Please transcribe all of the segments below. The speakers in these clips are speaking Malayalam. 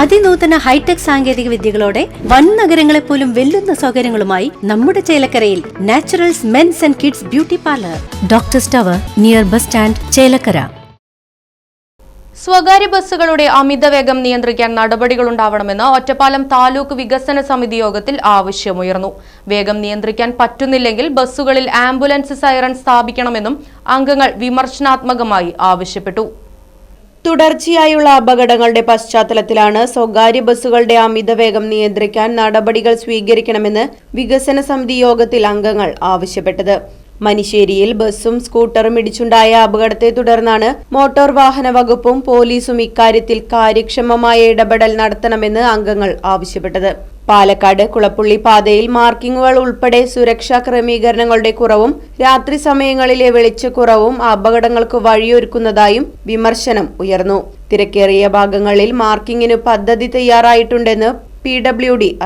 അതിനൂതന ഹൈടെക് സാങ്കേതിക വിദ്യകളോടെ വൻ നഗരങ്ങളെ പോലും വെല്ലുന്ന സൗകര്യങ്ങളുമായി നമ്മുടെ ചേലക്കരയിൽ Naturals men's and kids beauty parlour. Doctor സ്റ്റവർ near bus stand Chelakkara. സ്വകാര്യ ബസ്സുകളുടെ അമിത വേഗം നിയന്ത്രിക്കാൻ നടപടികളുണ്ടാവണമെന്ന് ഒറ്റപ്പാലം താലൂക്ക് വികസന സമിതി യോഗത്തിൽ ആവശ്യമുയർന്നു. വേഗം നിയന്ത്രിക്കാൻ പറ്റുന്നില്ലെങ്കിൽ ബസ്സുകളിൽ ആംബുലൻസ് സൈറൺ സ്ഥാപിക്കണമെന്നും അംഗങ്ങൾ വിമർശനാത്മകമായി ആവശ്യപ്പെട്ടു. തുടർച്ചയായുള്ള അപകടങ്ങളുടെ പശ്ചാത്തലത്തിലാണ് സ്വകാര്യ ബസ്സുകളുടെ അമിതവേഗം നിയന്ത്രിക്കാൻ നടപടികൾ സ്വീകരിക്കണമെന്ന് വികസന സമിതി യോഗത്തിൽ അംഗങ്ങൾ ആവശ്യപ്പെട്ടത്. മനിശ്ശേരിയിൽ ബസ്സും സ്കൂട്ടറും ഇടിച്ചുണ്ടായ അപകടത്തെ തുടർന്നാണ് മോട്ടോർ വാഹന വകുപ്പും പോലീസും ഇക്കാര്യത്തിൽ കാര്യക്ഷമമായ ഇടപെടൽ നടത്തണമെന്ന് അംഗങ്ങൾ ആവശ്യപ്പെട്ടത്. പാലക്കാട് കുളപ്പുള്ളി പാതയിൽ മാർക്കിങ്ങുകൾ ഉൾപ്പെടെ സുരക്ഷാ ക്രമീകരണങ്ങളുടെ കുറവും രാത്രി സമയങ്ങളിലെ വെളിച്ചക്കുറവും അപകടങ്ങൾക്ക് വഴിയൊരുക്കുന്നതായും വിമർശനം ഉയർന്നു. തിരക്കേറിയ ഭാഗങ്ങളിൽ മാർക്കിങ്ങിന് പദ്ധതി തയ്യാറായിട്ടുണ്ടെന്ന് പി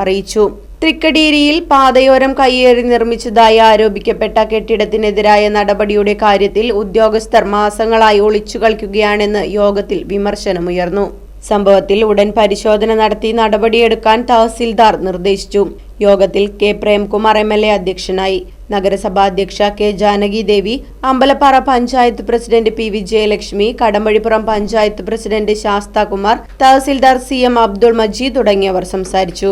അറിയിച്ചു. തൃക്കടീരിയിൽ പാതയോരം കയ്യേറി നിർമ്മിച്ചതായി ആരോപിക്കപ്പെട്ട കെട്ടിടത്തിനെതിരായ നടപടിയുടെ കാര്യത്തിൽ ഉദ്യോഗസ്ഥർ മാസങ്ങളായി ഒളിച്ചു കളിക്കുകയാണെന്ന് യോഗത്തിൽ വിമർശനമുയർന്നു. സംഭവത്തിൽ ഉടൻ പരിശോധന നടത്തി നടപടിയെടുക്കാൻ തഹസിൽദാർ നിർദ്ദേശിച്ചു. യോഗത്തിൽ K. Premkumar M. L. A. അധ്യക്ഷനായി. നഗരസഭാ അധ്യക്ഷ K. Janaki Devi Ambalappara panchayat president P. Vijayalakshmi Kadampazhipuram panchayat president Sasthakumar tahsildar C. M. Abdul Majeed തുടങ്ങിയവർ സംസാരിച്ചു.